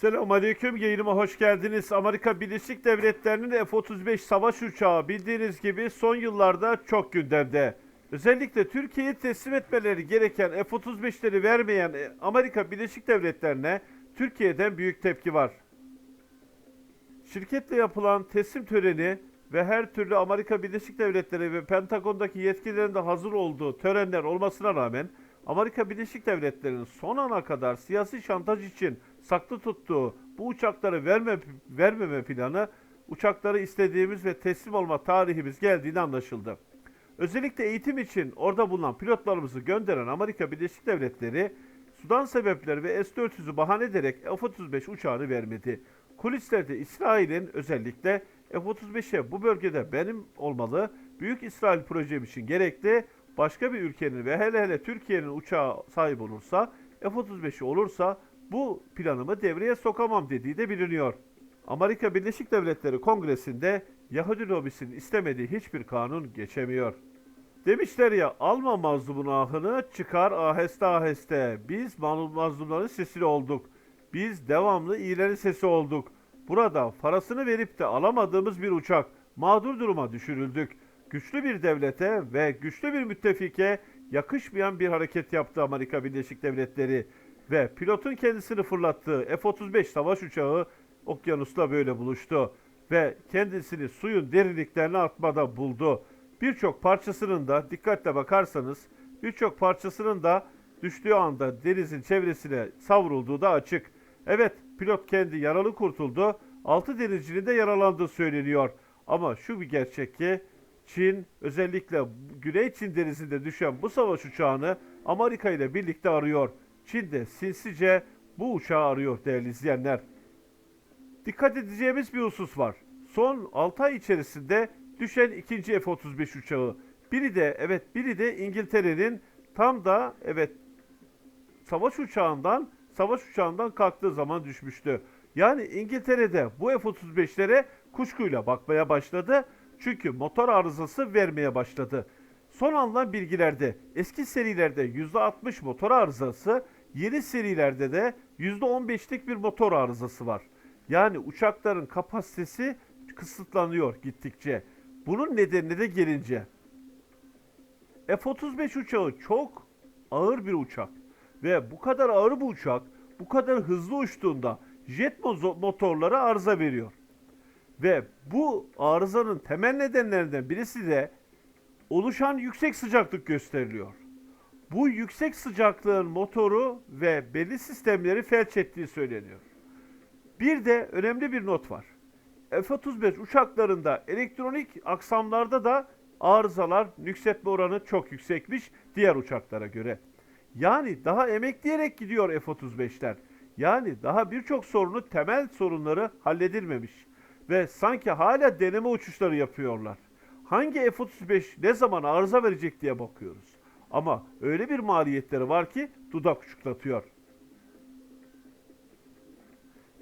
Selamun Aleyküm yayınıma hoş geldiniz. Amerika Birleşik Devletleri'nin F-35 savaş uçağı bildiğiniz gibi son yıllarda çok gündemde. Özellikle Türkiye'ye teslim etmeleri gereken F-35'leri vermeyen Amerika Birleşik Devletleri'ne Türkiye'den büyük tepki var. Şirketle yapılan teslim töreni ve her türlü Amerika Birleşik Devletleri ve Pentagon'daki yetkililerin de hazır olduğu törenler olmasına rağmen Amerika Birleşik Devletleri'nin son ana kadar siyasi şantaj için saklı tuttuğu bu uçakları verme, vermeme planı uçakları istediğimiz ve teslim olma tarihimiz geldiğini anlaşıldı. Özellikle eğitim için orada bulunan pilotlarımızı gönderen Amerika Birleşik Devletleri Sudan sebepleri ve S-400'ü bahane ederek F-35 uçağını vermedi. Kulislerde İsrail'in özellikle F-35'e bu bölgede benim olmalı, Büyük İsrail projem için gerekli, başka bir ülkenin ve hele hele Türkiye'nin uçağı sahip olursa, F-35'i olursa bu planımı devreye sokamam dediği de biliniyor. Amerika Birleşik Devletleri Kongresi'nde Yahudi lobisinin istemediği hiçbir kanun geçemiyor. Demişler ya alma mazlumun ahını çıkar aheste aheste. Biz mazlumların sesini olduk. Biz devamlı iyilerin sesi olduk. Burada parasını verip de alamadığımız bir uçak mağdur duruma düşürüldük. Güçlü bir devlete ve güçlü bir müttefike yakışmayan bir hareket yaptı Amerika Birleşik Devletleri ve pilotun kendisini fırlattığı F-35 savaş uçağı okyanusta böyle buluştu ve kendisini suyun derinliklerine atmada buldu. Birçok parçasının da dikkatle bakarsanız birçok parçasının da düştüğü anda denizin çevresine savrulduğu da açık. Evet pilot kendi yaralı kurtuldu. Altı denizcinin de yaralandığı söyleniyor. Ama şu bir gerçek ki Çin özellikle Güney Çin denizinde düşen bu savaş uçağını Amerika ile birlikte arıyor. Çin de sinsice bu uçağı arıyor değerli izleyenler. Dikkat edeceğimiz bir husus var. Son 6 ay içerisinde düşen ikinci F-35 uçağı. Biri de evet biri de İngiltere'nin tam da evet savaş uçağından savaş uçağından kalktığı zaman düşmüştü. Yani İngiltere'de bu F-35'lere kuşkuyla bakmaya başladı. Çünkü motor arızası vermeye başladı. Son alınan bilgilerde eski serilerde %60 motor arızası, yeni serilerde de %15'lik bir motor arızası var. Yani uçakların kapasitesi kısıtlanıyor gittikçe. Bunun nedenine de gelince F-35 uçağı çok ağır bir uçak ve bu kadar ağır bu uçak bu kadar hızlı uçtuğunda jet motorları arıza veriyor. Ve bu arızanın temel nedenlerinden birisi de oluşan yüksek sıcaklık gösteriliyor. Bu yüksek sıcaklığın motoru ve belli sistemleri felç ettiği söyleniyor. Bir de önemli bir not var. F-35 uçaklarında elektronik aksamlarda da arızalar nüksetme oranı çok yüksekmiş diğer uçaklara göre. Yani daha emekleyerek gidiyor F-35'ler. Yani daha birçok sorunu temel sorunları halledilmemiş. Ve sanki hala deneme uçuşları yapıyorlar. Hangi F-35 ne zaman arıza verecek diye bakıyoruz. Ama öyle bir maliyetleri var ki dudak uçuklatıyor.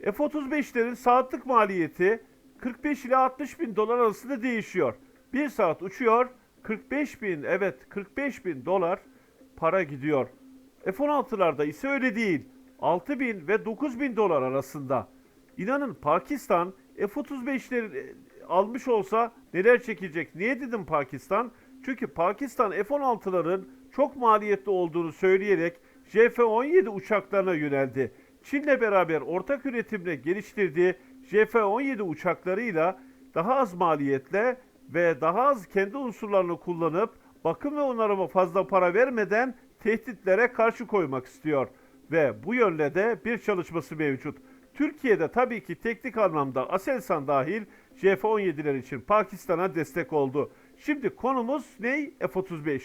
F-35'lerin saatlik maliyeti 45 ile 60 bin dolar arasında değişiyor. Bir saat uçuyor 45 bin evet 45 bin dolar para gidiyor. F-16'larda ise öyle değil. 6 bin ve 9 bin dolar arasında. İnanın Pakistan F-35'leri e, almış olsa neler çekecek? Niye dedim Pakistan? Çünkü Pakistan F-16'ların çok maliyetli olduğunu söyleyerek JF-17 uçaklarına yöneldi. Çin'le beraber ortak üretimle geliştirdiği JF-17 uçaklarıyla daha az maliyetle ve daha az kendi unsurlarını kullanıp bakım ve onarıma fazla para vermeden tehditlere karşı koymak istiyor. Ve bu yönde de bir çalışması mevcut. Türkiye'de tabii ki teknik anlamda Aselsan dahil JF-17'ler için Pakistan'a destek oldu. Şimdi konumuz ne? F-35.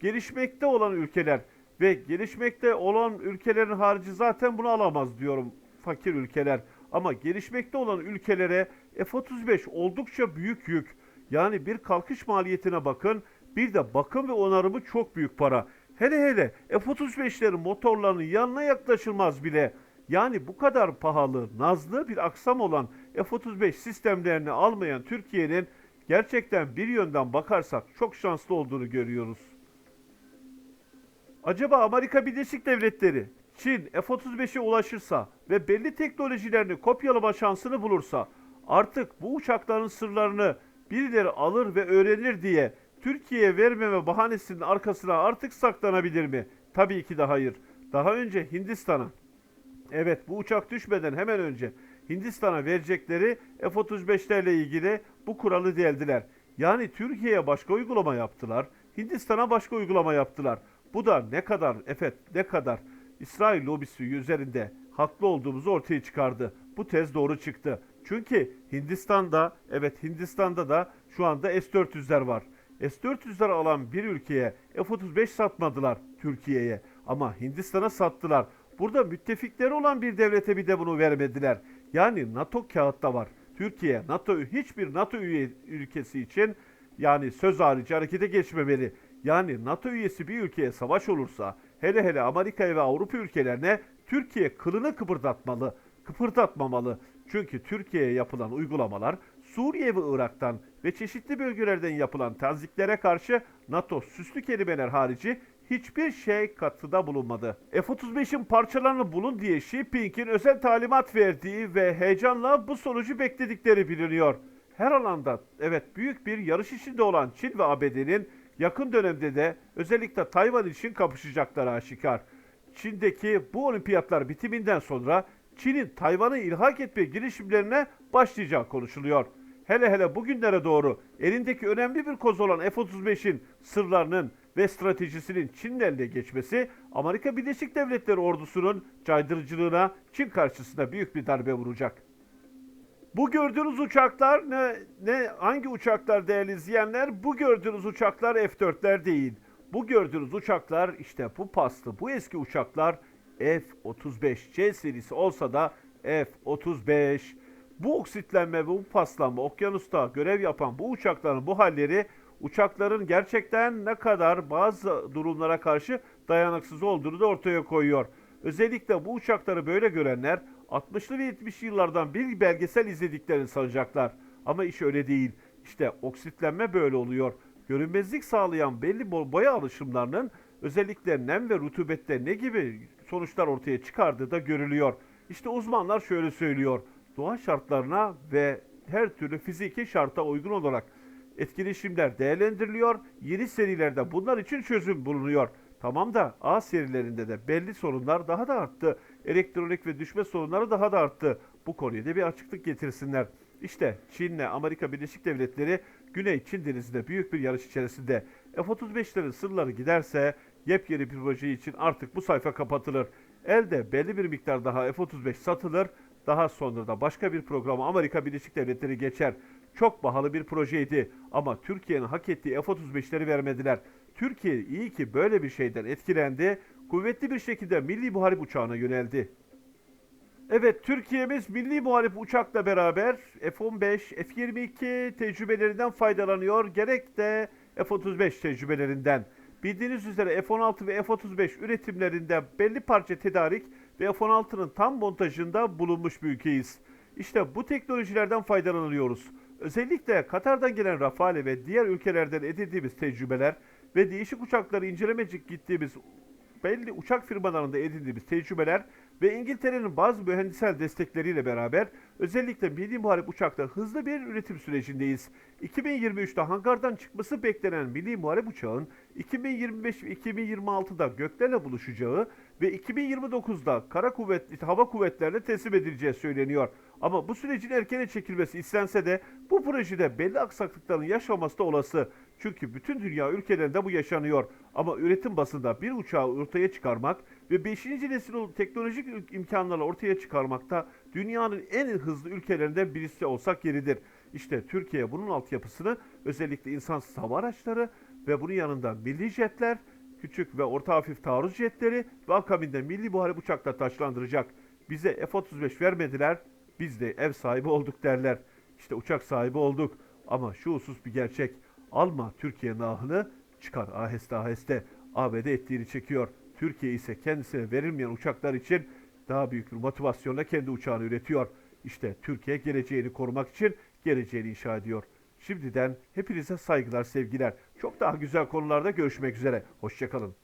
Gelişmekte olan ülkeler ve gelişmekte olan ülkelerin harici zaten bunu alamaz diyorum fakir ülkeler. Ama gelişmekte olan ülkelere F-35 oldukça büyük yük. Yani bir kalkış maliyetine bakın. Bir de bakım ve onarımı çok büyük para. Hele hele F-35'lerin motorlarının yanına yaklaşılmaz bile. Yani bu kadar pahalı, nazlı bir aksam olan F-35 sistemlerini almayan Türkiye'nin gerçekten bir yönden bakarsak çok şanslı olduğunu görüyoruz. Acaba Amerika Birleşik Devletleri Çin F-35'e ulaşırsa ve belli teknolojilerini kopyalama şansını bulursa artık bu uçakların sırlarını birileri alır ve öğrenir diye Türkiye'ye vermeme bahanesinin arkasına artık saklanabilir mi? Tabii ki de hayır. Daha önce Hindistan'a Evet bu uçak düşmeden hemen önce Hindistan'a verecekleri F-35'lerle ilgili bu kuralı deldiler. Yani Türkiye'ye başka uygulama yaptılar. Hindistan'a başka uygulama yaptılar. Bu da ne kadar evet ne kadar İsrail lobisi üzerinde haklı olduğumuzu ortaya çıkardı. Bu tez doğru çıktı. Çünkü Hindistan'da evet Hindistan'da da şu anda S-400'ler var. S-400'ler alan bir ülkeye F-35 satmadılar Türkiye'ye ama Hindistan'a sattılar. Burada müttefikleri olan bir devlete bir de bunu vermediler. Yani NATO kağıtta var. Türkiye, NATO hiçbir NATO üye ülkesi için yani söz harici harekete geçmemeli. Yani NATO üyesi bir ülkeye savaş olursa hele hele Amerika'ya ve Avrupa ülkelerine Türkiye kılını kıpırdatmalı, kıpırdatmamalı. Çünkü Türkiye'ye yapılan uygulamalar Suriye ve Irak'tan ve çeşitli bölgelerden yapılan taziklere karşı NATO süslü kelimeler harici hiçbir şey katıda bulunmadı. F-35'in parçalarını bulun diye Xi Jinping'in özel talimat verdiği ve heyecanla bu sonucu bekledikleri biliniyor. Her alanda evet büyük bir yarış içinde olan Çin ve ABD'nin yakın dönemde de özellikle Tayvan için kapışacakları aşikar. Çin'deki bu olimpiyatlar bitiminden sonra Çin'in Tayvan'ı ilhak etme girişimlerine başlayacağı konuşuluyor. Hele hele bugünlere doğru elindeki önemli bir koz olan F-35'in sırlarının ve stratejisinin Çin'in eline geçmesi Amerika Birleşik Devletleri ordusunun caydırıcılığına Çin karşısında büyük bir darbe vuracak. Bu gördüğünüz uçaklar ne, ne hangi uçaklar değerli izleyenler? Bu gördüğünüz uçaklar F-4'ler değil. Bu gördüğünüz uçaklar işte bu paslı, bu eski uçaklar F-35 C serisi olsa da F-35. Bu oksitlenme ve bu paslanma okyanusta görev yapan bu uçakların bu halleri uçakların gerçekten ne kadar bazı durumlara karşı dayanıksız olduğunu da ortaya koyuyor. Özellikle bu uçakları böyle görenler 60'lı ve 70'li yıllardan bir belgesel izlediklerini sanacaklar. Ama iş öyle değil. İşte oksitlenme böyle oluyor. Görünmezlik sağlayan belli boya alışımlarının özellikle nem ve rutubette ne gibi sonuçlar ortaya çıkardığı da görülüyor. İşte uzmanlar şöyle söylüyor. Doğa şartlarına ve her türlü fiziki şarta uygun olarak etkileşimler değerlendiriliyor. Yeni serilerde bunlar için çözüm bulunuyor. Tamam da A serilerinde de belli sorunlar daha da arttı. Elektronik ve düşme sorunları daha da arttı. Bu konuya da bir açıklık getirsinler. İşte Çin'le Amerika Birleşik Devletleri Güney Çin Denizi'nde büyük bir yarış içerisinde. F-35'lerin sırları giderse yepyeni bir proje için artık bu sayfa kapatılır. Elde belli bir miktar daha F-35 satılır. Daha sonra da başka bir programa Amerika Birleşik Devletleri geçer. Çok pahalı bir projeydi ama Türkiye'nin hak ettiği F-35'leri vermediler. Türkiye iyi ki böyle bir şeyden etkilendi. Kuvvetli bir şekilde milli muharip uçağına yöneldi. Evet Türkiye'miz milli muharip uçakla beraber F-15, F-22 tecrübelerinden faydalanıyor. Gerek de F-35 tecrübelerinden. Bildiğiniz üzere F-16 ve F-35 üretimlerinde belli parça tedarik ve F-16'nın tam montajında bulunmuş bir ülkeyiz. İşte bu teknolojilerden faydalanıyoruz. Özellikle Katar'dan gelen Rafale ve diğer ülkelerden edindiğimiz tecrübeler ve değişik uçakları incelemecik gittiğimiz belli uçak firmalarında edindiğimiz tecrübeler ve İngiltere'nin bazı mühendisel destekleriyle beraber özellikle milli muharip uçakta hızlı bir üretim sürecindeyiz. 2023'te hangardan çıkması beklenen milli muharip uçağın 2025 ve 2026'da göklerle buluşacağı ve 2029'da kara kuvvet, hava kuvvetlerine teslim edileceği söyleniyor. Ama bu sürecin erkene çekilmesi istense de bu projede belli aksaklıkların yaşaması da olası. Çünkü bütün dünya ülkelerinde bu yaşanıyor. Ama üretim basında bir uçağı ortaya çıkarmak ve 5. nesil teknolojik imkanlarla ortaya çıkarmakta dünyanın en hızlı ülkelerinden birisi olsak yeridir. İşte Türkiye bunun altyapısını özellikle insansız hava araçları ve bunun yanında milli jetler, küçük ve orta hafif taarruz jetleri ve akabinde milli muharip uçaklar taşlandıracak. Bize F-35 vermediler, biz de ev sahibi olduk derler. İşte uçak sahibi olduk. Ama şu husus bir gerçek. Alma Türkiye'nin ahını çıkar aheste aheste. ABD ettiğini çekiyor. Türkiye ise kendisine verilmeyen uçaklar için daha büyük bir motivasyonla kendi uçağını üretiyor. İşte Türkiye geleceğini korumak için geleceğini inşa ediyor. Şimdiden hepinize saygılar, sevgiler. Çok daha güzel konularda görüşmek üzere. Hoşçakalın.